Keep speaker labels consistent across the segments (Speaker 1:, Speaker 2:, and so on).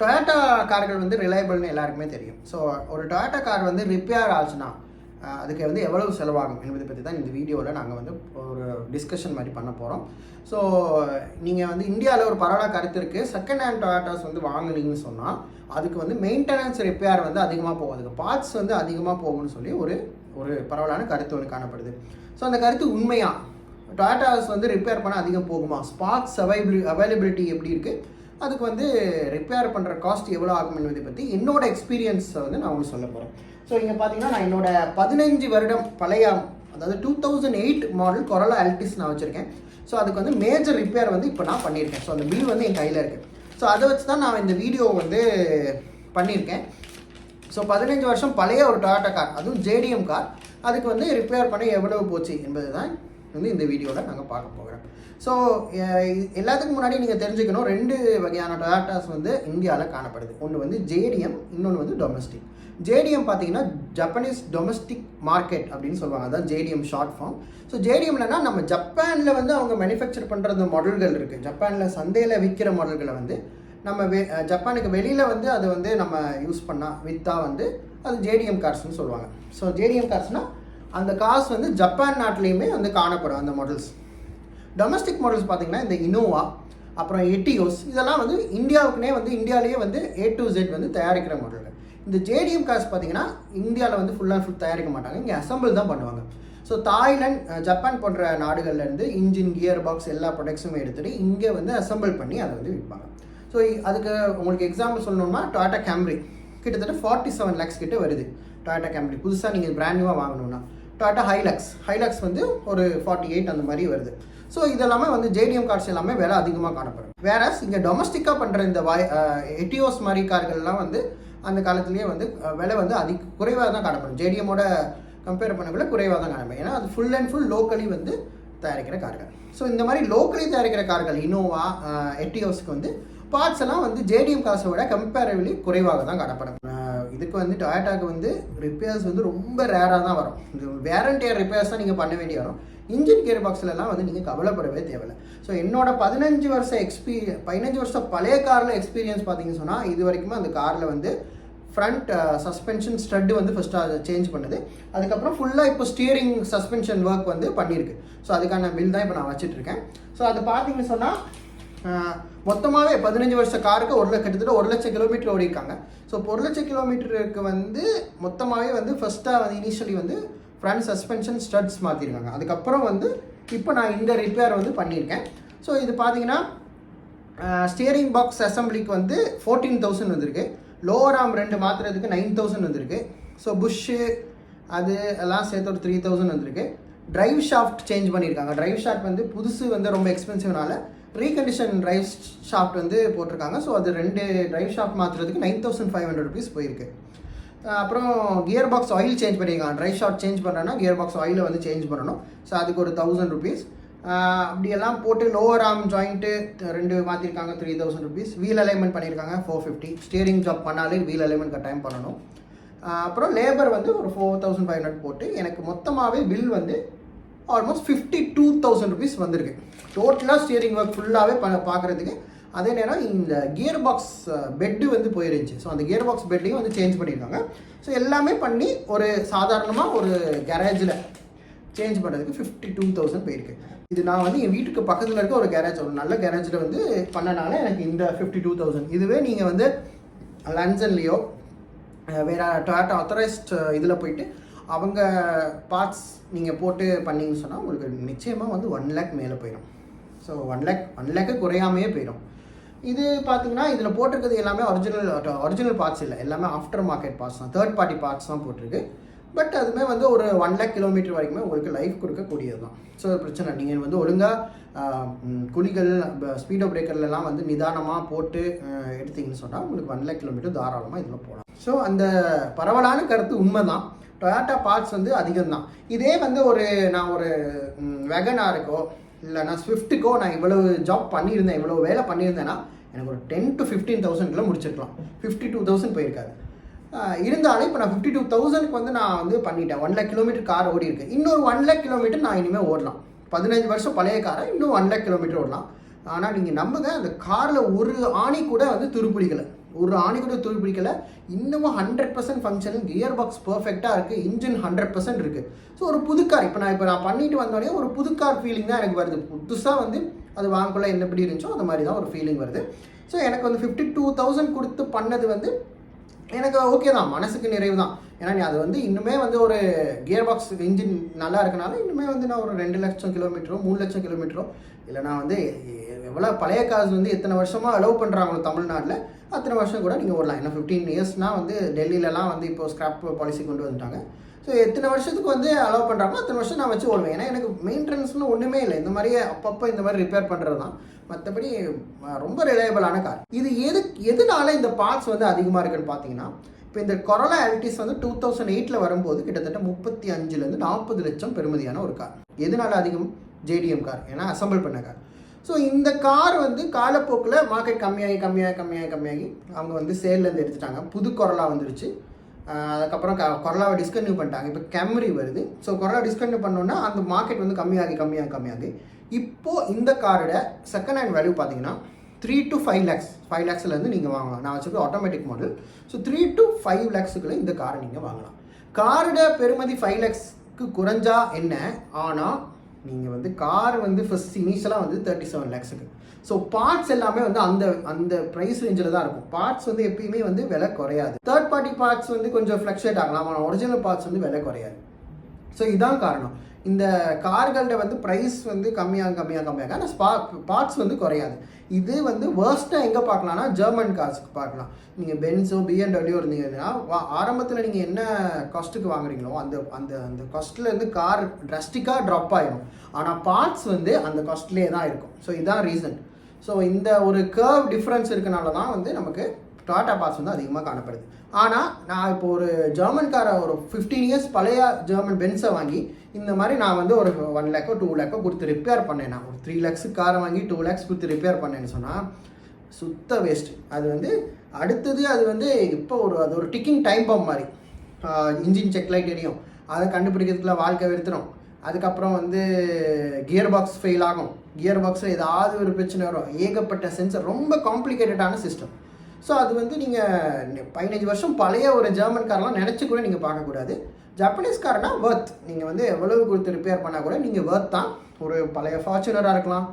Speaker 1: Toyota கார்கள் வந்து ரிலையபிள்னு எல்லாருக்குமே தெரியும். ஸோ ஒரு டொயாட்டா கார் வந்து ரிப்பேர் ஆச்சுன்னா அதுக்கு வந்து எவ்வளவு செலவாகும் என்பதை பற்றி தான் இந்த வீடியோவில் நாங்கள் வந்து ஒரு டிஸ்கஷன் மாதிரி பண்ண போகிறோம் ஸோ நீங்கள் வந்து இந்தியாவில் ஒரு பரவாயில்ல கருத்து இருக்குது செகண்ட் ஹேண்ட் டொயாட்டாஸ் வந்து வாங்குனீங்கன்னு சொன்னால் அதுக்கு வந்து மெயின்டெனன்ஸ் ரிப்பேர் வந்து அதிகமாக போகும். அதுக்கு பார்ட்ஸ் வந்து அதிகமாக போகும்னு சொல்லி ஒரு ஒரு பரவலான கருத்து ஒன்று காணப்படுது. ஸோ அந்த கருத்து உண்மையாக டொயாட்டாஸ் வந்து ரிப்பேர் பண்ண அதிகம் போகுமா? ஸ்பார்க்ஸ் அவைபிள் அவைலபிலிட்டி எப்படி இருக்குது அதுக்கு வந்து ரிப்பேர் பண்ணுற காஸ்ட் எவ்வளோ ஆகும் என்பதை பற்றி என்னோட எக்ஸ்பீரியன்ஸை வந்து நான் உங்களுக்கு சொல்ல போகிறேன் ஸோ இங்கே பார்த்தீங்கன்னா நான் என்னோட பதினஞ்சு வருடம் பழைய அதாவது two thousand eight model Corolla Altis நான் வச்சுருக்கேன். ஸோ அதுக்கு வந்து மேஜர் ரிப்பேர் வந்து இப்போ நான் பண்ணியிருக்கேன். ஸோ அந்த பில் வந்து என் கையில் இருக்குது ஸோ அதை வச்சு தான் நான் இந்த வீடியோ வந்து பண்ணியிருக்கேன். ஸோ பதினஞ்சு வருஷம் பழைய ஒரு டாட்டா கார் அதுவும் ஜேடிஎம் கார் அதுக்கு வந்து ரிப்பேர் பண்ண எவ்வளவு போச்சு என்பது தான் வந்து இந்த வீடியோவில் நாங்கள் பார்க்க போகிறோம் ஸோ எல்லாத்துக்கும் முன்னாடி நீங்கள் தெரிஞ்சுக்கணும் ரெண்டு வகையான டொயாட்டாஸ் வந்து இந்தியாவில் காணப்படுது. ஒன்று வந்து ஜேடிஎம் இன்னொன்று வந்து டொமஸ்டிக் ஜேடிஎம் பார்த்தீங்கன்னா ஜப்பனீஸ் டொமஸ்டிக் மார்க்கெட் அப்படின்னு சொல்லுவாங்க. அதான் ஜேடிஎம் ஷார்ட் ஃபார்ம் ஸோ ஜேடிஎம்லனா நம்ம ஜப்பானில் வந்து அவங்க மேனுஃபேக்சர் பண்ணுற அந்த மாடல்கள் இருக்குது ஜப்பானில் சந்தையில் விற்கிற மாடல்களை வந்து நம்ம வெ ஜப்பானுக்கு வெளியில் வந்து அது வந்து நம்ம யூஸ் பண்ணால் விற்றா வந்து அது ஜேடிஎம் கார்ஸ்னு சொல்லுவாங்க. ஸோ ஜேடிஎம் கார்ஸ்னால் அந்த காசு வந்து ஜப்பான் நாட்டிலையுமே வந்து காணப்படும் அந்த மாடல்ஸ் டொமஸ்டிக் மாடல்ஸ் பார்த்தீங்கன்னா இந்த இனோவா அப்புறம் எட்டியோஸ் இதெல்லாம் வந்து இந்தியாவுக்குனே வந்து இந்தியாவிலேயே வந்து ஏ டு ஜெட் வந்து தயாரிக்கிற மாடல்கள் இந்த ஜேடிஎம் கார்ஸ் பார்த்தீங்கன்னா இந்தியாவில் வந்து ஃபுல் அண்ட் ஃபுல் தயாரிக்க மாட்டாங்க. இங்கே அசம்பிள் தான் பண்ணுவாங்க. ஸோ தாய்லாந்து ஜப்பான் போன்ற நாடுகள்லேருந்து இன்ஜின் கியர் பாக்ஸ் எல்லா ப்ரொடக்ட்ஸுமே எடுத்துகிட்டு இங்கே வந்து அசம்பிள் பண்ணி அதை வந்து விற்பாங்க ஸோ அதுக்கு உங்களுக்கு எக்ஸாம்பிள் சொல்லணும்னா டாடா கேம்ரி கிட்டத்தட்ட ஃபார்ட்டி செவன் லேக்ஸ் கிட்ட வருது. டாடா கேம்ரி புதுசாக நீங்கள் பிராண்ட் நியூவாக வாங்கணும்னா. டாட்டா ஹைலக்ஸ் ஹைலக்ஸ் வந்து ஒரு ஃபார்ட்டி எயிட் அந்த மாதிரி வருது. ஸோ இதெல்லாமே வந்து ஜேடிஎம் கார்ஸ் எல்லாமே விலை அதிகமாக காணப்படும். வேற இங்கே டொமஸ்டிக்காக பண்ணுற இந்த வாய் எட்டியோஸ் மாதிரி கார்கள்லாம் வந்து அந்த காலத்துலேயே வந்து விலை வந்து அதிக குறைவாக தான் காணப்படும். ஜேடிஎம்மோட கம்பேர் பண்ணக்குள்ள குறைவாக தான் காணப்படும். ஏன்னா அது ஃபுல் அண்ட் ஃபுல் லோக்கலி வந்து தயாரிக்கிற கார்கள் ஸோ இந்த மாதிரி லோக்கலி தயாரிக்கிற கார்கள் இனோவா எட்டியோஸ்க்கு வந்து பார்ட்ஸ் எல்லாம் வந்து ஜேடிஎம் காசை விட கம்பேரபிளி குறைவாக தான் காணப்படும். இதுக்கு வந்து டொயாட்டாக்கு வந்து ரிப்பேர்ஸ் வந்து ரொம்ப ரேராக தான் வரும். இது வேரண்டியர் ரிப்பேர்ஸ் தான் நீங்கள் பண்ண வேண்டிய வரும். இன்ஜின் கியர் பாக்ஸ்லலாம் வந்து நீங்கள் கவலைப்படவே தேவையில்லை. ஸோ என்னோட பதினஞ்சு வருஷம் எக்ஸ்பீரிய பதினஞ்சு வருஷம் பழைய காரில் எக்ஸ்பீரியன்ஸ் பார்த்தீங்கன்னு சொன்னால் இது வரைக்குமே அந்த காரில் வந்து ஃப்ரண்ட் சஸ்பென்ஷன் ஸ்டட்டு வந்து ஃபஸ்ட்டு அதை சேஞ்ச் பண்ணுது. அதுக்கப்புறம் ஃபுல்லாக இப்போ ஸ்டியரிங் சஸ்பென்ஷன் ஒர்க் வந்து பண்ணியிருக்கு ஸோ அதுக்கான பில் தான் இப்போ நான் வச்சுட்ருக்கேன் ஸோ அது பார்த்தீங்கன்னு சொன்னால் மொத்தமாகவே பதினஞ்சு வருஷ காருக்கு ஒரு கிட்டத்தட்ட ஒரு லட்சம் கிலோமீட்டர் ஓடிருக்காங்க ஸோ ஒரு லட்சம் கிலோமீட்டருக்கு வந்து மொத்தமாகவே வந்து ஃபஸ்ட்டாக வந்து இனிஷியலி வந்து ஃப்ரண்ட் சஸ்பென்ஷன் ஸ்டட்ஸ் மாற்றிருக்காங்க அதுக்கப்புறம் வந்து இப்போ நான் இந்த ரிப்பேர் வந்து பண்ணியிருக்கேன். ஸோ இது பார்த்தீங்கன்னா ஸ்டியரிங் பாக்ஸ் அசம்பிளிக்கு வந்து ஃபோர்டீன் தௌசண்ட் வந்திருக்கு. லோவர் ஆம் ரெண்டு மாற்றுறதுக்கு நைன் தௌசண்ட் வந்திருக்கு. ஸோ புஷ்ஷு அது எல்லாம் சேர்த்து ஒரு த்ரீ தௌசண்ட் வந்திருக்கு. ட்ரைவ் ஷாஃப்ட் சேஞ்ச் பண்ணியிருக்காங்க. ட்ரைவ் ஷாஃப்ட் வந்து புதுசு வந்து ரொம்ப எக்ஸ்பென்சிவ்னால ரீகண்டிஷன் டிரைவ் ஷாஃப்ட் வந்து போட்டிருக்காங்க. ஸோ அது ரெண்டு ட்ரைவ் ஷாஃப்ட் மாற்றுறதுக்கு nine thousand five hundred rupees போயிருக்கு. அப்புறம் கியர் பாக்ஸ் ஆயில் சேஞ்ச் பண்ணியிருக்காங்க ட்ரைவ் ஷாஃப்ட் சேஞ்ச் பண்ணுறேன்னா கியர் பாக்ஸ் ஆயிலை வந்து சேஞ்ச் பண்ணணும். ஸோ அதுக்கு ஒரு தௌசண்ட் ருபீஸ் அப்படியெல்லாம் போட்டு லோவர் ஆர்ம் ஜாயிண்ட்டு ரெண்டு மாற்றிருக்காங்க three thousand rupees wheel alignment பண்ணியிருக்காங்க ஃபோர் ஃபிஃப்டி ஸ்டியரிங் ஜாப் பண்ணாலே வீல் அலைன்மெண்ட் கட்டாயம் பண்ணணும். அப்புறம் லேபர் வந்து ஒரு ஃபோர் தௌசண்ட் ஃபைவ் ஹண்ட்ரட் போட்டு எனக்கு மொத்தமாகவே பில் வந்து almost fifty two thousand rupees வந்திருக்கு டோட்டலாக ஸ்டியரிங் ஒர்க் ஃபுல்லாகவே ப பார்க்குறதுக்கு அதே நேரம் இந்த கியர் பாக்ஸ் பெட்டு வந்து போயிருந்துச்சு. ஸோ அந்த கியர் பாக்ஸ் பெட்டையும் வந்து சேஞ்ச் பண்ணியிருக்காங்க. ஸோ எல்லாமே பண்ணி ஒரு சாதாரணமாக ஒரு கேரேஜில் சேஞ்ச் பண்ணுறதுக்கு ஃபிஃப்டி டூ தௌசண்ட் போயிருக்கு. இது நான் வந்து என் வீட்டுக்கு பக்கத்தில் இருக்க ஒரு கேரேஜ் ஒரு நல்ல கேரேஜில் வந்து பண்ணனால எனக்கு இந்த ஃபிஃப்டி டூ தௌசண்ட் இதுவே நீங்கள் வந்து லண்டன்லேயோ வேறு டொயாட்டோ அத்தரைஸ்ட் இதில் போயிட்டு அவங்க பார்ட்ஸ் நீங்கள் போட்டு பண்ணீங்கன்னு சொன்னால் உங்களுக்கு நிச்சயமாக வந்து ஒன் லேக் மேலே போயிடும் ஸோ ஒன் லேக் ஒன் லேக்கு குறையாமையே போயிடும் இது பார்த்தீங்கன்னா இதில் போட்டிருக்கிறது எல்லாமே ஒரிஜினல் ஒரிஜினல் பார்ட்ஸ் இல்லை. எல்லாமே ஆஃப்டர் மார்க்கெட் பார்ட்ஸ் தான். தேர்ட் பார்ட்டி பார்ட்ஸ் தான் போட்டிருக்கு. பட் அதுவுமே வந்து ஒரு ஒன் லேக் கிலோமீட்டர் வரைக்குமே உங்களுக்கு லைஃப் கொடுக்கக்கூடியது தான் ஸோ பிரச்சனை நீங்கள் வந்து ஒழுங்காக குழிகள் ஸ்பீடோ பிரேக்கர்லலாம் வந்து நிதானமாக போட்டு எடுத்தீங்கன்னு சொன்னால் உங்களுக்கு ஒன் லேக் கிலோமீட்டர் தாராளமாக இதில் போகலாம் ஸோ அந்த பரவலான கருத்து உண்மை தான் டொயாட்டா பார்ட்ஸ் வந்து அதிகம் தான் இதே வந்து ஒரு நான் ஒரு வெகனாருக்கோ இல்லை நான் ஸ்விஃப்ட்டுக்கோ நான் இவ்வளவு ஜாப் பண்ணியிருந்தேன் இவ்வளோ வேலை பண்ணியிருந்தேன்னா எனக்கு ஒரு டென் டு ஃபிஃப்டீன் தௌசண்ட்ல முடிச்சிருக்கலாம். ஃபிஃப்டி டூ தௌசண்ட் போயிருக்காது இருந்தாலும் இப்போ நான் ஃபிஃப்டி டூ தௌசண்ட்க்கு வந்து நான் வந்து பண்ணிட்டேன். ஒன் லேக் கிலோமீட்டர் கார் ஓடி இருக்கு இன்னொரு ஒன் லேக் கிலோமீட்டர் நான் இனிமேல் ஓடலாம். பதினஞ்சு வருஷம் பழைய காரை இன்னும் ஒன் லேக் கிலோமீட்டர் ஓடலாம். ஆனால் நீங்கள் நம்புங்க அந்த காரில் ஒரு ஆணி கூட வந்து துருப்பிடிக்கலை. ஒரு ஆணி கூட துருப்பிடிக்கலை. இன்னமும் hundred percent function gear box பர்ஃபெக்டாக இருக்குது இன்ஜின் ஹண்ட்ரட் பர்சன்ட் இருக்குது ஸோ ஒரு புது கார் இப்போ நான் இப்போ நான் பண்ணிட்டு வந்தோடனே ஒரு புது கார் ஃபீலிங் தான் எனக்கு வருது. புதுசாக வந்து அது வாங்கக்குள்ள என்ன எப்படி இருந்துச்சோ அந்த மாதிரி தான் ஒரு ஃபீலிங் வருது. ஸோ எனக்கு வந்து ஃபிஃப்டி டூ தௌசண்ட் கொடுத்து பண்ணது வந்து எனக்கு ஓகே தான் மனசுக்கு நிறைவு தான் ஏன்னா நீ அது வந்து இன்னுமே வந்து ஒரு கியர் பாக்ஸ் இன்ஜின் நல்லா இருக்கனால இன்னுமே வந்து நான் ஒரு ரெண்டு லட்சம் கிலோமீட்டரோ மூணு லட்சம் கிலோமீட்டரோ இல்லை நான் வந்து எவ்வளோ பழைய காசு வந்து எத்தனை வருஷமாக அலோவ் பண்ணுறாங்களோ தமிழ்நாட்டில் அத்தனை வருஷம் கூட நீங்கள் ஓடலாம் ஏன்னா ஃபிஃப்டீன் இயர்ஸ்னால் வந்து டெல்லியிலலாம் வந்து இப்போ ஸ்கிராப் பாலிசி கொண்டு வந்துட்டாங்க. ஸோ எத்தனை வருஷத்துக்கு வந்து அலோவ் பண்ணுறாங்களோ அத்தனை வருஷம் நான் வச்சு ஓடுவேன். ஏன்னா எனக்கு மெயின்டெனன்ஸ்னு ஒன்றுமே இல்லை. இந்த மாதிரியே அப்பப்போ இந்த மாதிரி ரிப்பேர் பண்ணுறது தான். மற்றபடி ரொம்ப ரிலையபிளான கார் இது எது எதனால இந்த பார்ட்ஸ் வந்து அதிகமாக இருக்குன்னு பார்த்தீங்கன்னா இப்போ இந்த கொரோனா ஆல்டிஸ் வந்து டூ தௌசண்ட் எயிட்டில் வரும்போது கிட்டத்தட்ட முப்பத்தி அஞ்சுலேருந்து நாற்பது லட்சம் பெருமதியான ஒரு கார் எதனால அதிகம்? ஜேடிஎம் கார் ஏன்னா அசம்பிள் பண்ண கார் ஸோ இந்த கார் வந்து காலப்போக்கில் மார்க்கெட் கம்மியாகி கம்மியாகி கம்மியாகி கம்மியாகி அவங்க வந்து சேல்லேருந்து எடுத்துட்டாங்க. புது கொரலா வந்துருச்சு. அதுக்கப்புறம் க கொரலாவை டிஸ்கன்யூ பண்ணிட்டாங்க. இப்போ கேமரி வருது. ஸோ கொரலா டிஸ்கன்யூ பண்ணோன்னா அந்த மார்க்கெட் வந்து கம்மியாகி கம்மியாகி கம்மியாகி. இப்போது இந்த காரோட செகண்ட் ஹேண்ட் வேல்யூ பார்த்தீங்கன்னா three to five lakhs five லேக்ஸ்லேருந்து நீங்கள் வாங்கலாம். நான் வச்சுருக்க automatic model so three to five லேக்ஸுக்குள்ளே இந்த காரை நீங்கள் வாங்கலாம். காரோட பெருமதி ஃபைவ் லேக்ஸ்க்கு குறைஞ்சா என்ன? ஆனால் நீங்கள் வந்து கார் வந்து ஃபஸ்ட் இனிஷியலாக வந்து தேர்ட்டி செவன் லேக்ஸுக்கு ஸோ பார்ட்ஸ் எல்லாமே வந்து அந்த அந்த ப்ரைஸ் ரேஞ்சில் தான் இருக்கும். பார்ட்ஸ் வந்து எப்பயுமே வந்து விலை குறையாது. தேர்ட் பார்ட்டி பார்ட்ஸ் வந்து கொஞ்சம் ஃப்ளக்ஷுவேட் ஆகலாம். ஆனால் ஒரிஜினல் பார்ட்ஸ் வந்து விலை குறையாது. ஸோ இதுதான் காரணம். இந்த கார்கள்ட வந்து ப்ரைஸ் வந்து கம்மியாக கம்மியாக கம்மியாக. ஆனால் ஸ்பா பார்ட்ஸ் வந்து குறையாது. இது வந்து வேர்ஸ்ட்டாக எங்கே பார்க்கலாம்னா ஜெர்மன் கார்ஸுக்கு பார்க்கலாம். நீங்கள் பென்ஸோ பிஎன்டபிள்யூ இருந்தீங்கன்னா ஆரம்பத்தில் நீங்கள் என்ன காஸ்ட்டுக்கு வாங்குறீங்களோ அந்த அந்த அந்த காஸ்ட்லேருந்து கார் ட்ரஸ்டிக்காக ட்ராப் ஆகிடும் ஆனால் பார்ட்ஸ் வந்து அந்த காஸ்ட்லேயே தான் இருக்கும். ஸோ இதுதான் ரீசன் ஸோ இந்த ஒரு கர்வ் டிஃப்ரென்ஸ் இருக்கனால தான் வந்து நமக்கு டாட்டா பாஸ் வந்து அதிகமாக காணப்படுது. ஆனால் நான் இப்போ ஒரு ஜெர்மன் காரை ஒரு ஃபிஃப்டீன் இயர்ஸ் பழைய ஜெர்மன் பென்ஸை வாங்கி இந்த மாதிரி நான் வந்து ஒரு ஒன் லேக்கோ டூ லேக்கோ கொடுத்து ரிப்பேர் பண்ணேன் நான். ஒரு த்ரீ லேக்ஸு காரை வாங்கி டூ லேக்ஸ் கொடுத்து ரிப்பேர் பண்ணேன்னு சொன்னால் சுத்த வேஸ்ட் அது வந்து அடுத்தது அது வந்து இப்போ ஒரு அது ஒரு டிக்கிங் டைம் பம்ப் மாதிரி. இன்ஜின் செக் லைட் எரியும். அதை கண்டுபிடிக்கிறதுக்குள்ள வாழ்க்கை வெறுத்துடும் அதுக்கப்புறம் வந்து கியர் பாக்ஸ் ஃபெயில் ஆகும். கியர் பாக்ஸில் ஏதாவது ஒரு பிரச்சனை வரும். ஏகப்பட்ட சென்சர் ரொம்ப காம்ப்ளிகேட்டடான சிஸ்டம் ஸோ அது வந்து நீங்கள் பதினஞ்சு வருஷம் பழைய ஒரு ஜெர்மன் கார்லாம் நினச்சி கூட நீங்கள் பார்க்கக்கூடாது. ஜப்பனீஸ் கார்னால் ஒர்த் நீங்கள் வந்து எவ்வளவு கொடுத்து ரிப்பேர் பண்ணால் கூட நீங்கள் ஒர்த் தான். ஒரு பழைய ஃபார்ச்சுனராக இருக்கலாம்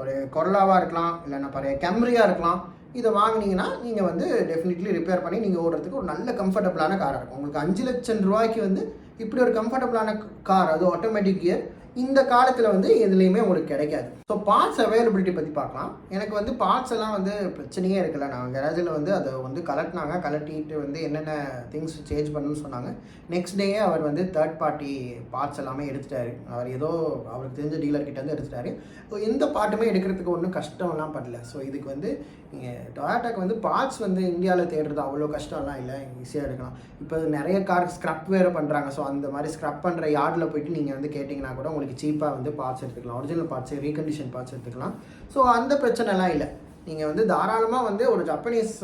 Speaker 1: ஒரு கொரலாவாக இருக்கலாம் இல்லைன்னா பழைய கேம்ரியாக இருக்கலாம். இதை வாங்கினீங்கன்னா நீங்கள் வந்து டெஃபினெட்லி ரிப்பேர் பண்ணி நீங்கள் ஓடுறதுக்கு ஒரு நல்ல கம்ஃபர்டபுளான காராக இருக்கும். உங்களுக்கு அஞ்சு லட்சம் ரூபாய்க்கு வந்து இப்படி ஒரு கம்ஃபர்டபுளான கார் அது ஆட்டோமேட்டிக் கியர் இந்த காலத்தில் வந்து எதுலேயுமே உங்களுக்கு கிடைக்காது. ஸோ பார்ட்ஸ் அவைலபிலிட்டி பற்றி பார்க்கலாம். எனக்கு வந்து பார்ட்ஸ் எல்லாம் வந்து பிரச்சனையே இருக்கல. நான் கேரேஜில் வந்து அதை வந்து கலட்டினாங்க. கலட்டிட்டு வந்து என்னென்ன திங்ஸ் சேஞ்ச் பண்ணணும்னு சொன்னாங்க. நெக்ஸ்ட் டேயே அவர் வந்து தேர்ட் பார்ட்டி பார்ட்ஸ் எல்லாமே எடுத்துட்டாரு. அவர் ஏதோ அவருக்கு தெரிஞ்ச டீலர் கிட்ட வந்து எடுத்துட்டாரு. ஸோ எந்த பார்ட்டுமே எடுக்கிறதுக்கு ஒன்றும் கஷ்டம்லாம் படல. ஸோ இதுக்கு வந்து நீங்கள் டொயாட்டாக்கு வந்து பார்ட்ஸ் வந்து இந்தியாவில் தேடுறது அவ்வளோ கஷ்டம்லாம் இல்லை ஈஸியாக எடுக்கலாம். இப்போ நிறைய கார் ஸ்க்ரப் வேறு பண்ணுறாங்க ஸோ அந்த மாதிரி ஸ்க்ரப் பண்ணுற யார்டில் போயிட்டு நீங்கள் வந்து கேட்டிங்கன்னா கூட உங்களுக்கு சீப்பாக வந்து பார்ட்ஸ் எடுத்துக்கலாம். ஒரிஜினல் பார்ட்ஸு ரீகண்டிஷன் பார்ட்ஸ் எடுத்துக்கலாம். ஸோ அந்த பிரச்சனைலாம் இல்லை. நீங்கள் வந்து தாராளமாக வந்து ஒரு ஜப்பனீஸ்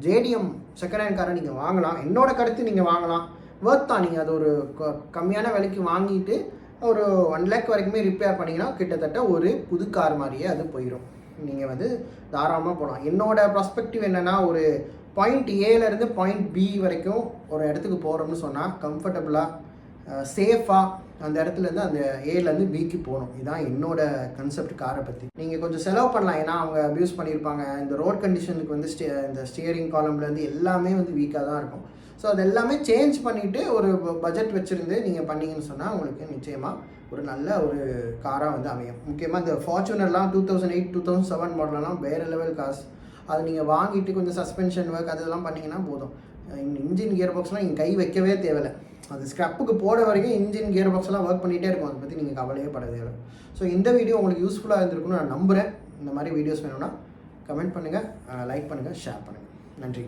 Speaker 1: ஜேடிஎம் செகண்ட் ஹேண்ட் காரை நீங்கள் வாங்கலாம். என்னோட கருத்து நீங்கள் வாங்கலாம். ஒர்த் தான். நீங்கள் அது ஒரு க- கம்மியான விலைக்கு வாங்கிட்டு ஒரு ஒன் லேக் வரைக்குமே ரிப்பேர் பண்ணிங்கன்னா கிட்டத்தட்ட ஒரு புது கார் மாதிரியே அது போயிடும் நீங்கள் வந்து தாராளமாக போகலாம் என்னோடய ப்ராஸ்பெக்டிவ் என்னென்னா ஒரு பாயிண்ட் ஏலேருந்து பாயிண்ட் பி வரைக்கும் ஒரு இடத்துக்கு போகிறோம்னு சொன்னால் கம்ஃபர்டபுளாக சேஃபாக அந்த இடத்துலேருந்து அந்த ஏலேருந்து பிக்கு போகணும். இதுதான் என்னோட கன்செப்ட் காரை பற்றி நீங்கள் கொஞ்சம் செலவு பண்ணலாம். ஏன்னா அவங்க அப்யூஸ் பண்ணியிருப்பாங்க. இந்த ரோட் கண்டிஷனுக்கு வந்து ஸ்டே இந்த ஸ்டியரிங் காலம்லேருந்து எல்லாமே வந்து வீக்காக தான் இருக்கும். ஸோ அது எல்லாமே சேஞ்ச் பண்ணிவிட்டு ஒரு பட்ஜெட் வச்சுருந்து நீங்கள் பண்ணீங்கன்னு சொன்னால் உங்களுக்கு நிச்சயமாக ஒரு நல்ல ஒரு காராக வந்து அமையும். முக்கியமாக இந்த ஃபார்ச்சுனர்லாம் two thousand eight two thousand seven மாடலெலாம் வேறு லெவல் காசு அது நீங்கள் வாங்கிட்டு கொஞ்சம் சஸ்பென்ஷன் ஒர்க் அதெல்லாம் பண்ணிங்கன்னா போதும். இன்ஜின் கியர் பாக்ஸ்லாம் நீங்கள் கை வைக்கவே தேவையில்லை. அது ஸ்க்ரப்புக்கு போட வரைக்கும் இன்ஜின் கியர் பாக்ஸ்லாம் ஒர்க் பண்ணிகிட்டே இருக்கும். அதை பற்றி நீங்கள் கவலையே பட தேவை ஸோ இந்த வீடியோ உங்களுக்கு யூஸ்ஃபுல்லாக இருந்திருக்குன்னு நான் நம்புகிறேன் இந்த மாதிரி வீடியோஸ் வேணும்னா கமெண்ட் பண்ணுங்கள் லைக் பண்ணுங்கள் ஷேர் பண்ணுங்கள் நன்றி.